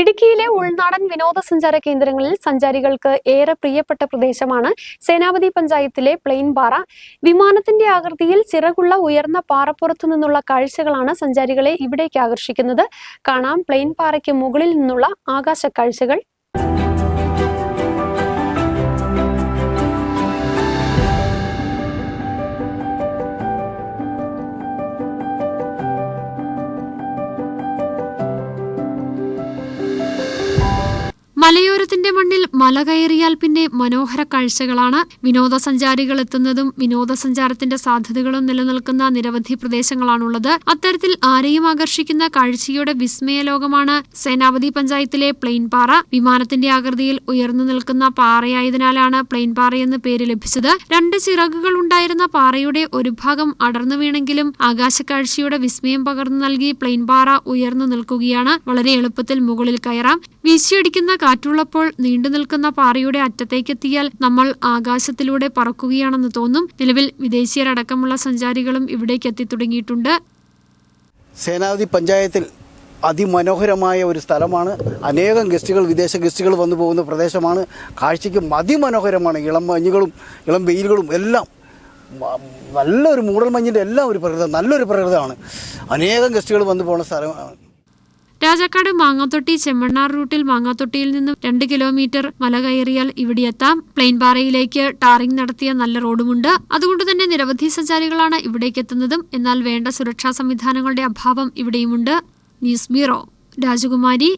ഇടുക്കിയിലെ ഉൾനാടൻ വിനോദസഞ്ചാര കേന്ദ്രങ്ങളിൽ സഞ്ചാരികൾക്ക് ഏറെ പ്രിയപ്പെട്ട പ്രദേശമാണ് സേനാപതി പഞ്ചായത്തിലെ പ്ലെയിൻ പാറ വിമാനത്തിന്റെ ആകൃതിയിൽ ചിറകുള്ള ഉയർന്ന പാറപ്പുറത്തു നിന്നുള്ള കാഴ്ചകളാണ് സഞ്ചാരികളെ ഇവിടേക്ക് ആകർഷിക്കുന്നത്. കാണാം പ്ലെയിൻ പാറയ്ക്ക് മുകളിൽ നിന്നുള്ള ആകാശ കാഴ്ചകൾ മലയോരത്തിന്റെ മണ്ണിൽ മല കയറിയാൽ പിന്നെ മനോഹര കാഴ്ചകളാണ്. വിനോദസഞ്ചാരികൾ എത്തുന്നതും വിനോദസഞ്ചാരത്തിന്റെ സാധ്യതകളും നിലനിൽക്കുന്ന നിരവധി പ്രദേശങ്ങളാണുള്ളത്. അത്തരത്തിൽ ആരെയും ആകർഷിക്കുന്ന കാഴ്ചയുടെ വിസ്മയ ലോകമാണ് സേനാപതി പഞ്ചായത്തിലെ പ്ലെയിൻ പാറ വിമാനത്തിന്റെ ആകൃതിയിൽ ഉയർന്നു നിൽക്കുന്ന പാറയായതിനാലാണ് പ്ലെയിൻ പാറയെന്ന് പേര് ലഭിച്ചത്. രണ്ട് ചിറകുകൾ ഉണ്ടായിരുന്ന പാറയുടെ ഒരു ഭാഗം അടർന്നു വീണെങ്കിലും ആകാശക്കാഴ്ചയുടെ വിസ്മയം പകർന്നു നൽകി പ്ലെയിൻ പാറ ഉയർന്നു നിൽക്കുകയാണ്. വളരെ എളുപ്പത്തിൽ മുകളിൽ കയറാം. വീശിയടിക്കുന്ന കാറ്റുള്ളപ്പോൾ നീണ്ടു നിൽക്കുന്ന പാറയുടെ അറ്റത്തേക്കെത്തിയാൽ നമ്മൾ ആകാശത്തിലൂടെ പറക്കുകയാണെന്ന് തോന്നും. നിലവിൽ വിദേശീയരടക്കമുള്ള സഞ്ചാരികളും ഇവിടേക്ക് എത്തിത്തുടങ്ങിയിട്ടുണ്ട്. സേനാവതി പഞ്ചായത്തിൽ അതിമനോഹരമായ ഒരു സ്ഥലമാണ്. അനേകം ഗസ്റ്റുകൾ വിദേശ ഗസ്റ്റുകൾ വന്നു പോകുന്ന പ്രദേശമാണ്. കാഴ്ചയ്ക്ക് അതിമനോഹരമാണ്. ഇളം മഞ്ഞുകളും ഇളം വെയിലുകളും എല്ലാം നല്ലൊരു മൂടൽ മഞ്ഞിന്റെ എല്ലാം ഒരു പ്രകൃതം നല്ലൊരു പ്രകൃതമാണ്. അനേകം ഗസ്റ്റുകൾ വന്നു പോകുന്ന സ്ഥലമാണ്. രാജാക്കാട് മാങ്ങാത്തൊട്ടി ചെമ്മണ്ണാർ റൂട്ടിൽ മാങ്ങാത്തൊട്ടിയിൽ നിന്നും രണ്ട് കിലോമീറ്റർ മല കയറിയാൽ ഇവിടെ എത്താം പ്ലെയിൻ പാറയിലേക്ക് ടാറിംഗ് നടത്തിയ നല്ല റോഡുമുണ്ട്. അതുകൊണ്ട് തന്നെ നിരവധി സഞ്ചാരികളാണ് ഇവിടേക്ക് എത്തുന്നതും. എന്നാൽ വേണ്ട സുരക്ഷാ സംവിധാനങ്ങളുടെ അഭാവം ഇവിടെയുമുണ്ട്. ന്യൂസ് ബ്യൂറോ രാജകുമാരി.